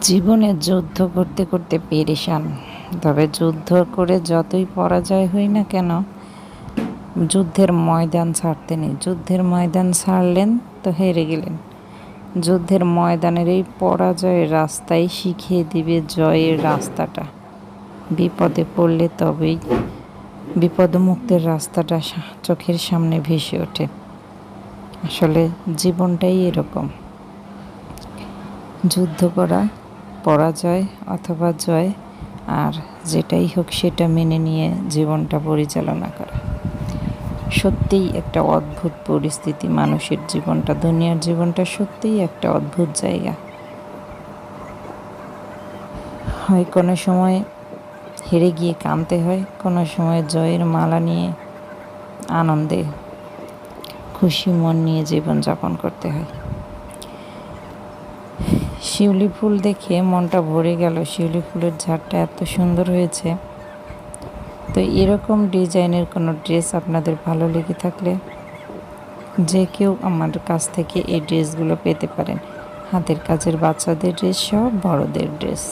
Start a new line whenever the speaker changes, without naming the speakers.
জীবনে যুদ্ধ করতে করতে পেরেশান। তবে যুদ্ধ করে যতই পরাজয় হই না কেন, যুদ্ধের ময়দান ছাড়তে নেই। যুদ্ধের ময়দান ছাড়লেন তো হেরে গেলেন। যুদ্ধের ময়দানের এই পরাজয়ের রাস্তাই শিখিয়ে দিবে জয়ের রাস্তাটা। বিপদে পড়লে তবেই বিপদমুক্তের রাস্তাটা চোখের সামনে ভেসে ওঠে। আসলে জীবনটাই এরকম। যুদ্ধ করা পরাজয় অথবা জয়, আর যেটাই হোক সেটা মেনে নিয়ে জীবনটা পরিচালনা করা। সত্যিই একটা অদ্ভুত পরিস্থিতি মানুষের জীবনটা, দুনিয়ার জীবনটা সত্যিই একটা অদ্ভুত জায়গা। হয় কোনো সময় হেরে গিয়ে কাঁদতে হয়, কোনো সময় জয়ের মালা নিয়ে আনন্দে খুশি মন নিয়ে জীবনযাপন করতে হয়। শিউলি ফুল দেখে মনটা ভরে গেল। শিউলি ফুলের ঝাড়টা এত সুন্দর হয়েছে। তো এরকম ডিজাইনের কোনো ড্রেস আপনাদের ভালো লেগে থাকলে যে কেউ আমার কাছ থেকে এই ড্রেসগুলো পেতে পারেন। হাতের কাজের বাচ্চাদের ড্রেস সব বড়দের ড্রেস।